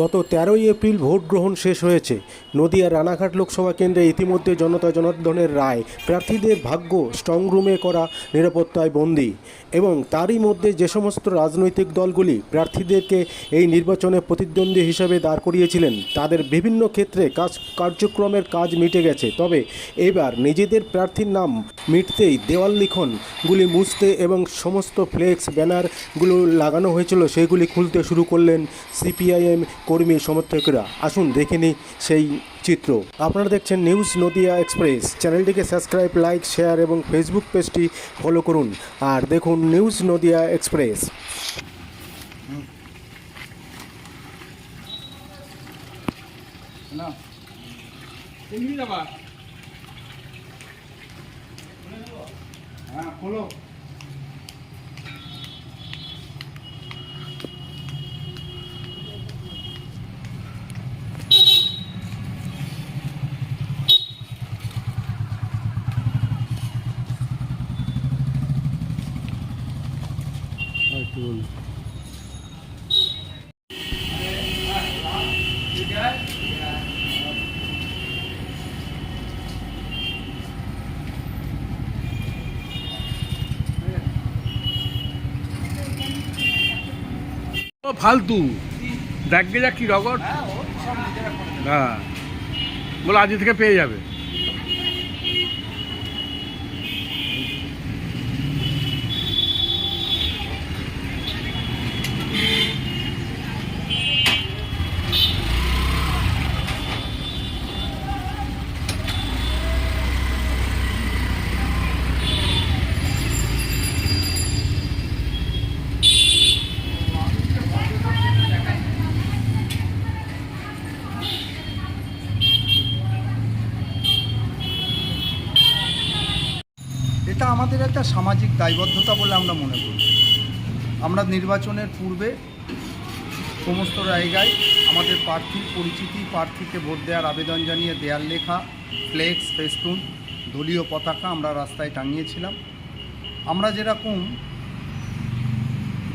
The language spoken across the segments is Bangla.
গত তেরোই এপ্রিল ভোট গ্রহণ শেষ হয়েছে। নদিয়া রানাঘাট লোকসভা কেন্দ্রে ইতিমধ্যে জনতা জনার্দনের রায়, প্রার্থীদের ভাগ্য স্ট্রংরুমে করা নিরাপত্তায় বন্দী। এবং তারই মধ্যে যে সমস্ত রাজনৈতিক দলগুলি প্রার্থীদেরকে এই নির্বাচনে প্রতিদ্বন্দ্বী হিসেবে দাঁড় করিয়েছিলেন, তাদের বিভিন্ন ক্ষেত্রে কাজ, কার্যক্রমের কাজ মিটে গেছে। তবে এবার নিজেদের প্রার্থীর নাম মিটতেই দেওয়াল লিখনগুলি মুছতে এবং সমস্ত ফ্লেক্স, ব্যানারগুলো লাগানো হয়েছিল, সেগুলি খুলতে শুরু করলেন সিপিআইএম কর্মী সমর্থকরা, আসুন দেখে নিই সেই চিত্র। আপনারা দেখছেন নিউজ নদিয়া এক্সপ্রেস। চ্যানেলটিকে সাবস্ক্রাইব, লাইক, শেয়ার এবং ফেসবুক পেজটি ফলো করুন। আর দেখুন নিউজ নদিয়া এক্সপ্রেস। হ্যাঁ খোলো। ও ফালতু। দেখবে যা কি রগট। হ্যাঁ। বলে আজ থেকে পেয়ে যাবে। এটা আমাদের একটা সামাজিক দায়বদ্ধতা বলে আমরা মনে করি। আমরা নির্বাচনের পূর্বে সমস্ত জায়গায় আমাদের প্রার্থীর পরিচিতি, প্রার্থীকে ভোট দেওয়ার আবেদন জানিয়ে দেয়াল লেখা ফ্লেক্স ফেস্টুন দলীয় পতাকা আমরা রাস্তায় টাঙিয়েছিলাম। আমরা যেরকম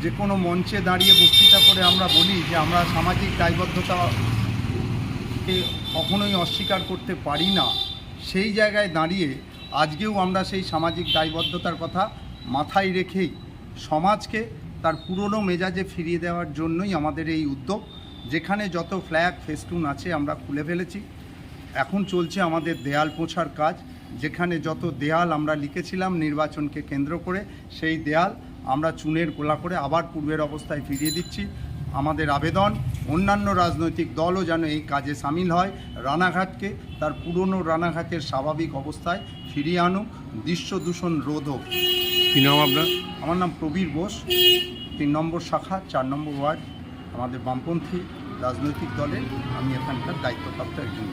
যে কোনো মঞ্চে দাঁড়িয়ে বক্তৃতা করে আমরা বলি যে আমরা সামাজিক দায়বদ্ধতাকে কখনোই অস্বীকার করতে পারি না, সেই জায়গায় দাঁড়িয়ে আজকেও আমরা সেই সামাজিক দায়বদ্ধতার কথা মাথায় রেখেই সমাজকে তার পুরনো মেজাজে ফিরিয়ে দেওয়ার জন্যই আমাদের এই উদ্যোগ, যেখানে যত ফ্ল্যাগ, ফেস্টুন আছে আমরা খুলে ফেলেছি। এখন চলছে আমাদের দেয়াল পোছার কাজ, যেখানে যত দেয়াল আমরা লিখেছিলাম নির্বাচনকে কেন্দ্র করে, সেই দেয়াল আমরা চুনের গোলা করে আবার পূর্বের অবস্থায় ফিরিয়ে দিচ্ছি। আমাদের আবেদন অন্যান্য রাজনৈতিক দলও যেন এই কাজে সামিল হয়। রানাঘাটকে তার পুরনো রানাঘাটের স্বাভাবিক অবস্থায় ফিরিয়ে আনুক। দৃশ্য দূষণ রোধ হোক কী নাম আপনার? আমার নাম প্রবীর বোস। তিন নম্বর শাখা চার নম্বর ওয়ার্ড। আমাদের বামপন্থী রাজনৈতিক দলের আমি এখানকার দায়িত্বপ্রাপ্ত একজন।